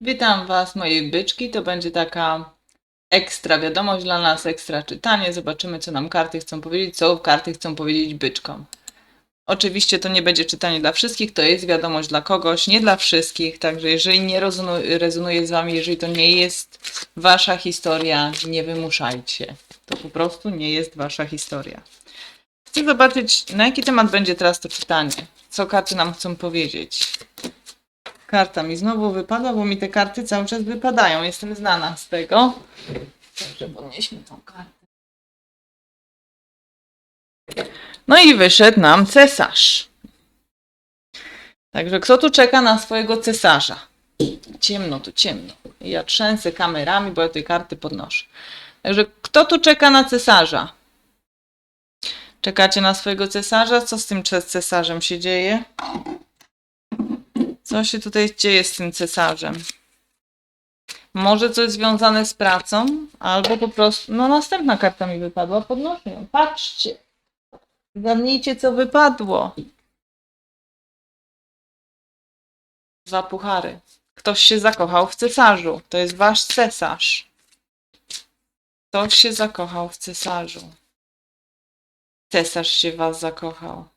Witam Was, moje byczki. To będzie taka ekstra wiadomość dla nas, ekstra czytanie. Zobaczymy, co nam karty chcą powiedzieć, co karty chcą powiedzieć byczkom. Oczywiście to nie będzie czytanie dla wszystkich, to jest wiadomość dla kogoś, nie dla wszystkich. Także jeżeli nie rezonu- rezonuje z Wami, jeżeli to nie jest Wasza historia, nie wymuszajcie. To po prostu nie jest Wasza historia. Chcę zobaczyć, na jaki temat będzie teraz to czytanie. Co karty nam chcą powiedzieć. Karta mi znowu wypadła, bo mi te karty cały czas wypadają. Jestem znana z tego. Dobrze, podnieśmy tą kartę. No i wyszedł nam cesarz. Także kto tu czeka na swojego cesarza? Ciemno, tu ciemno. Ja trzęsę kamerami, bo ja tej karty podnoszę. Także kto tu czeka na cesarza? Czekacie na swojego cesarza? Co z tym cesarzem się dzieje? Co się tutaj dzieje z tym cesarzem? Może coś związane z pracą, albo po prostu. No, następna karta mi wypadła, podnoszę ją. Patrzcie. Zgadnijcie, co wypadło. Dwa puchary. Ktoś się zakochał w cesarzu. To jest wasz cesarz. Ktoś się zakochał w cesarzu. Cesarz się was zakochał.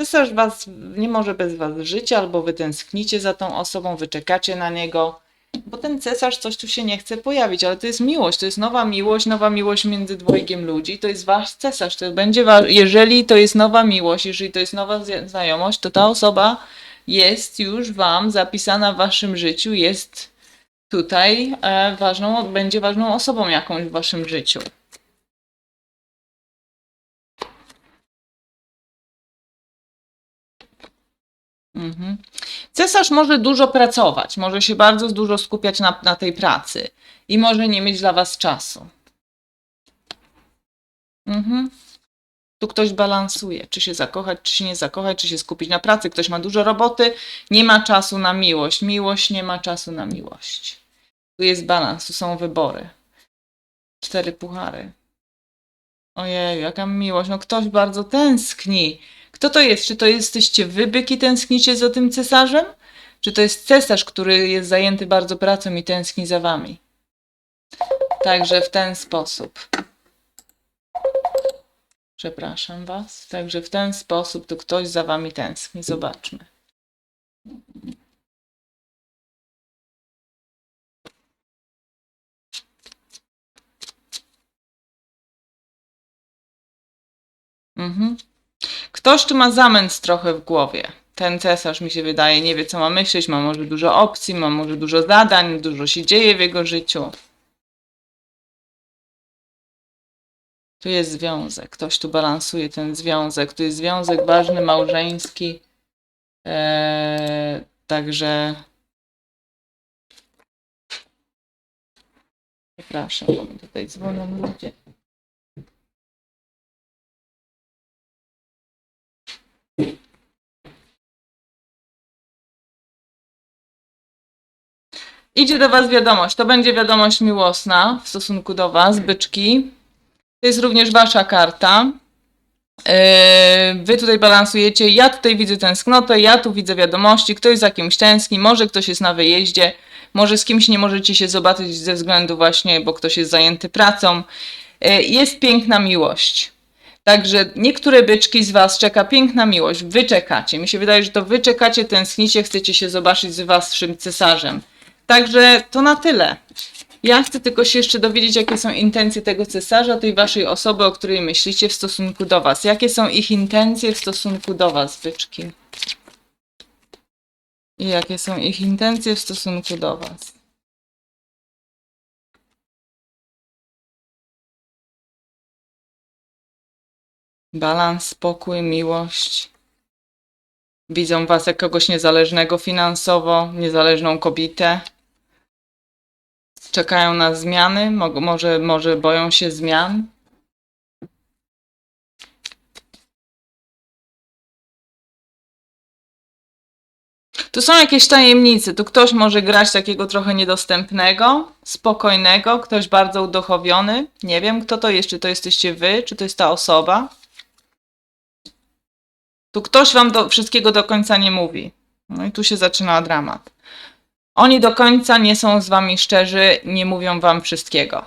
Cesarz was nie może bez was żyć, albo wy tęsknicie za tą osobą, wy czekacie na niego, bo ten cesarz coś tu się nie chce pojawić, ale to jest miłość, to jest nowa miłość, nowa miłość między dwojgiem ludzi, to jest wasz cesarz, to będzie wa- jeżeli to jest nowa miłość, jeżeli to jest nowa znajomość, to ta osoba jest już wam zapisana w waszym życiu, jest tutaj e, ważną, będzie ważną osobą jakąś w waszym życiu. Mhm. Cesarz może dużo pracować, może się bardzo dużo skupiać na, na tej pracy i może nie mieć dla was czasu. Mhm. Tu ktoś balansuje, czy się zakochać, czy się nie zakochać, czy się skupić na pracy. Ktoś ma dużo roboty, nie ma czasu na miłość. Miłość nie ma czasu na miłość. Tu jest balans, tu są wybory. Cztery puchary. Ojej, jaka miłość. No ktoś bardzo tęskni. Kto to jest? Czy to jesteście wy, byki, tęsknicie za tym cesarzem? Czy to jest cesarz, który jest zajęty bardzo pracą i tęskni za wami? Także w ten sposób. Przepraszam was. Także w ten sposób to ktoś za wami tęskni. Zobaczmy. Mhm. Ktoś tu ma zamęt trochę w głowie. Ten cesarz mi się wydaje, nie wie co ma myśleć, ma może dużo opcji, ma może dużo zadań, dużo się dzieje w jego życiu. Tu jest związek, ktoś tu balansuje ten związek, tu jest związek ważny, małżeński. Eee, także. Przepraszam, bo mi tutaj dzwonią ludzie. Idzie do Was wiadomość. To będzie wiadomość miłosna w stosunku do Was, byczki. To jest również Wasza karta. Yy, Wy tutaj balansujecie. Ja tutaj widzę tęsknotę, ja tu widzę wiadomości. Ktoś za kimś tęskni, może ktoś jest na wyjeździe, może z kimś nie możecie się zobaczyć ze względu właśnie, bo ktoś jest zajęty pracą. Yy, Jest piękna miłość. Także niektóre byczki z Was czeka piękna miłość. Wy czekacie. Mi się wydaje, że to Wy czekacie, tęsknicie, chcecie się zobaczyć z Waszym cesarzem. Także to na tyle. Ja chcę tylko się jeszcze dowiedzieć, jakie są intencje tego cesarza, tej waszej osoby, o której myślicie w stosunku do was. Jakie są ich intencje w stosunku do was, byczki? I jakie są ich intencje w stosunku do was? Balans, spokój, miłość. Widzą was jak kogoś niezależnego finansowo, niezależną kobietę. Czekają na zmiany, Mo- może, może boją się zmian. Tu są jakieś tajemnice. Tu ktoś może grać takiego trochę niedostępnego, spokojnego, ktoś bardzo uduchowiony. Nie wiem, kto to jest. Czy to jesteście wy, czy to jest ta osoba. Tu ktoś wam do, wszystkiego do końca nie mówi. No i tu się zaczyna dramat. Oni do końca nie są z wami szczerzy, nie mówią wam wszystkiego.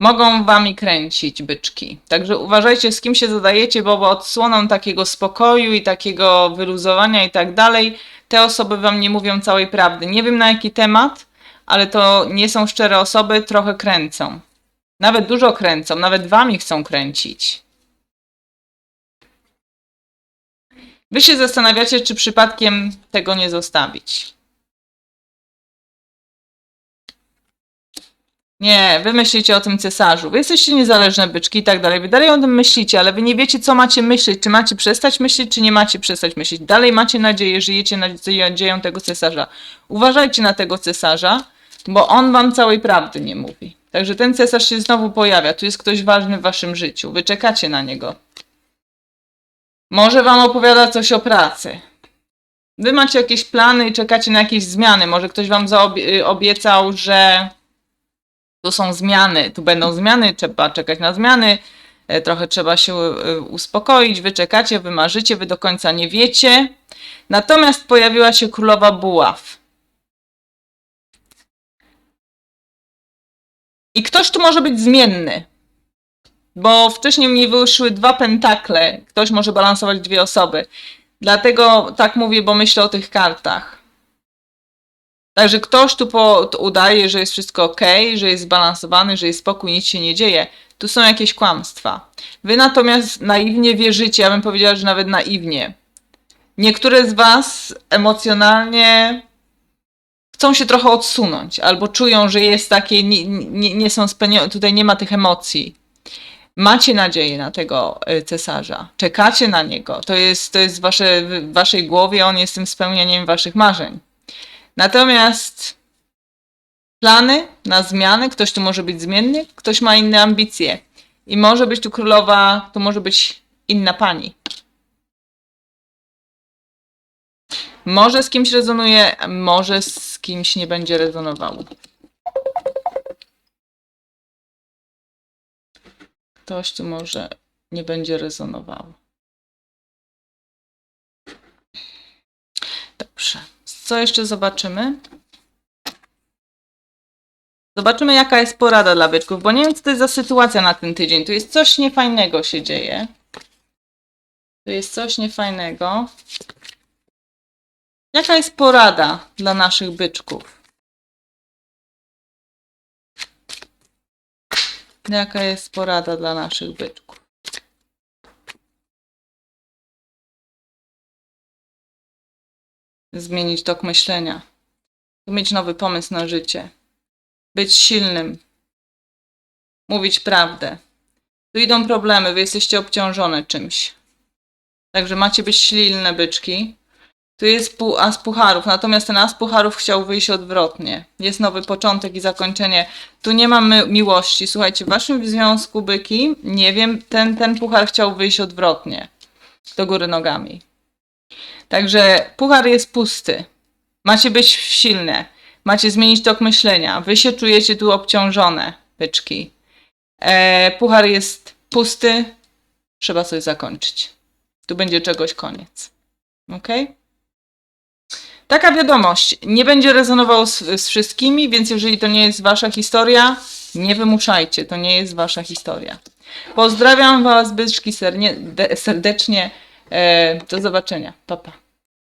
Mogą wami kręcić byczki. Także uważajcie, z kim się zadajecie, bo odsłoną takiego spokoju i takiego wyluzowania i tak dalej, te osoby wam nie mówią całej prawdy. Nie wiem na jaki temat, ale to nie są szczere osoby, trochę kręcą. Nawet dużo kręcą, nawet wami chcą kręcić. Wy się zastanawiacie, czy przypadkiem tego nie zostawić. Nie, wy myślicie o tym cesarzu. Wy jesteście niezależne byczki i tak dalej. Wy dalej o tym myślicie, ale wy nie wiecie, co macie myśleć. Czy macie przestać myśleć, czy nie macie przestać myśleć. Dalej macie nadzieję, żyjecie nadzieją tego cesarza. Uważajcie na tego cesarza, bo on wam całej prawdy nie mówi. Także ten cesarz się znowu pojawia. Tu jest ktoś ważny w waszym życiu. Wy czekacie na niego. Może wam opowiada coś o pracy. Wy macie jakieś plany i czekacie na jakieś zmiany. Może ktoś wam zaobie- obiecał, że tu są zmiany, tu będą zmiany, trzeba czekać na zmiany, e, trochę trzeba się e, uspokoić, wy czekacie, wy marzycie, wy do końca nie wiecie. Natomiast pojawiła się królowa buław. I ktoś tu może być zmienny, bo wcześniej mi wyszły dwa pentakle, ktoś może balansować dwie osoby. Dlatego tak mówię, bo myślę o tych kartach. Także ktoś tu po, to udaje, że jest wszystko ok, że jest zbalansowany, że jest spokój, nic się nie dzieje. Tu są jakieś kłamstwa. Wy natomiast naiwnie wierzycie, ja bym powiedziała, że nawet naiwnie. Niektóre z Was emocjonalnie chcą się trochę odsunąć, albo czują, że jest takie, nie, nie, nie są spełnione, tutaj nie ma tych emocji. Macie nadzieję na tego y, cesarza, czekacie na niego. To jest, to jest wasze, w waszej głowie, on jest tym spełnieniem waszych marzeń. Natomiast plany na zmiany, ktoś tu może być zmienny, ktoś ma inne ambicje. I może być tu królowa, to może być inna pani. Może z kimś rezonuje, może z kimś nie będzie rezonował. Ktoś tu może nie będzie rezonował. Dobrze. Co jeszcze zobaczymy? Zobaczymy, jaka jest porada dla byczków, bo nie wiem, co to jest za sytuacja na ten tydzień. Tu jest coś niefajnego się dzieje. Tu jest coś niefajnego. Jaka jest porada dla naszych byczków? Jaka jest porada dla naszych byczków? Zmienić tok myślenia. Mieć nowy pomysł na życie. Być silnym. Mówić prawdę. Tu idą problemy, wy jesteście obciążone czymś. Także macie być silne byczki. Tu jest as pucharów, natomiast ten as pucharów chciał wyjść odwrotnie. Jest nowy początek i zakończenie. Tu nie mamy miłości. Słuchajcie, w waszym związku byki, nie wiem, ten, ten puchar chciał wyjść odwrotnie. Do góry nogami. Także puchar jest pusty. Macie być silne. Macie zmienić tok myślenia. Wy się czujecie tu obciążone, byczki. E, puchar jest pusty. Trzeba coś zakończyć. Tu będzie czegoś koniec. Ok? Taka wiadomość. Nie będzie rezonował z, z wszystkimi, więc jeżeli to nie jest wasza historia, nie wymuszajcie. To nie jest wasza historia. Pozdrawiam was, byczki, serdecznie. E, do zobaczenia. Pa, pa.